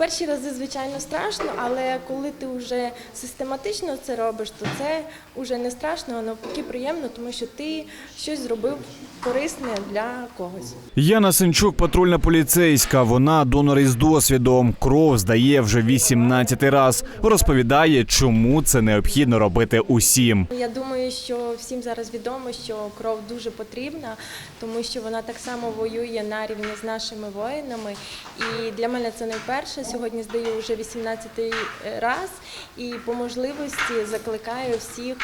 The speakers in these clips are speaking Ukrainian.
Перші рази, звичайно, страшно, але коли ти вже систематично це робиш, то це вже не страшно, а навпаки приємно, тому що ти щось зробив корисне для когось. Яна Сенчук, патрульна поліцейська. Вона донор із досвідом. Кров здає вже 18 раз. Розповідає, чому це необхідно робити усім. Я думаю, що всім зараз відомо, що кров дуже потрібна, тому що вона так само воює на рівні з нашими воїнами. І для мене це не вперше. Сьогодні здаю вже 18-й раз і по можливості закликаю всіх.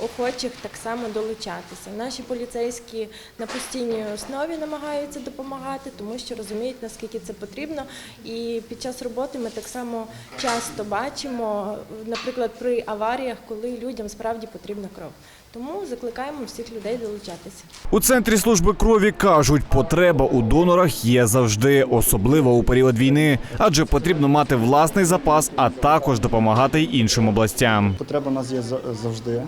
Е, Охочих так само долучатися. Наші поліцейські на постійній основі намагаються допомагати, тому що розуміють, наскільки це потрібно. І під час роботи ми так само часто бачимо, наприклад, при аваріях, коли людям справді потрібна кров. Тому закликаємо всіх людей долучатися. У центрі служби крові кажуть, потреба у донорах є завжди, особливо у період війни, адже потрібно мати власний запас, а також допомагати й іншим областям. Потреба у нас є за- завжди.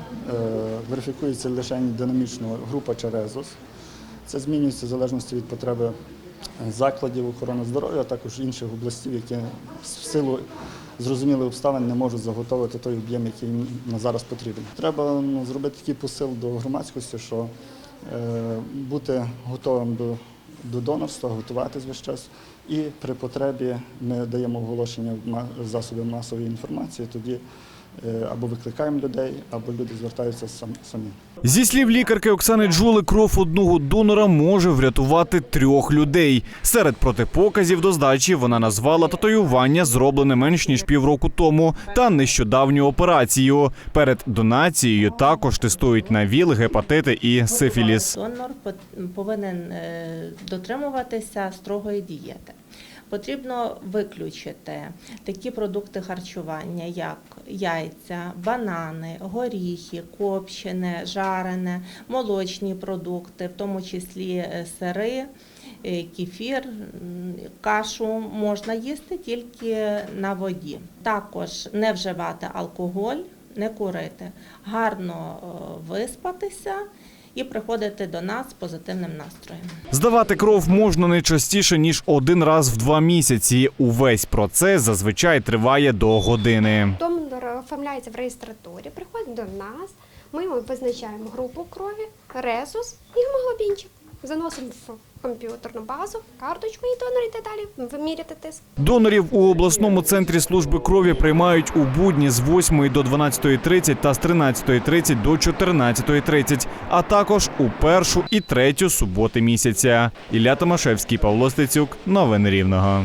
Верифікується лише динамічно група чи резус. Це змінюється в залежності від потреби е, закладів охорони здоров'я, а також інших областей, які в силу зрозумілих обставин не можуть заготовити той об'єм, який на зараз потрібен. Треба ну, зробити такий посил до громадськості, що е, бути готовим до, до донорства, готуватись весь час. І при потребі ми даємо оголошення в засоби масової інформації, тоді або викликаємо людей, або люди звертаються сам- самі. Зі слів лікарки Оксани Джули, кров одного донора може врятувати трьох людей. Серед протипоказів до здачі вона назвала татуювання, зроблене менш ніж півроку тому, та нещодавню операцію. Перед донацією також тестують на ВІЛ, гепатити і сифіліс. Донор повинен е, дотримуватися строгої дієти. Потрібно виключити такі продукти харчування, як яйця, банани, горіхи, копчене, жарене, молочні продукти, в тому числі е, сири, е, кефір, кашу можна їсти тільки на воді. Також не вживати алкоголь, не курити, гарно е, виспатися і приходити до нас з позитивним настроєм. Здавати кров можна не частіше ніж один раз в два місяці. Увесь процес зазвичай триває до години. Донор оформляється в реєстратурі, приходить до нас, ми визначаємо групу крові, резус і гемоглобінчик. Заносимо в комп'ютерну базу, карточку і донор йде далі виміряти тиск. Донорів у обласному центрі служби крові приймають у будні з 8 до 12.30 та з 13.30 до 14.30, а також у першу і третю суботи місяця. Ілля Томашевський, Павло Стецюк. Новини Рівного.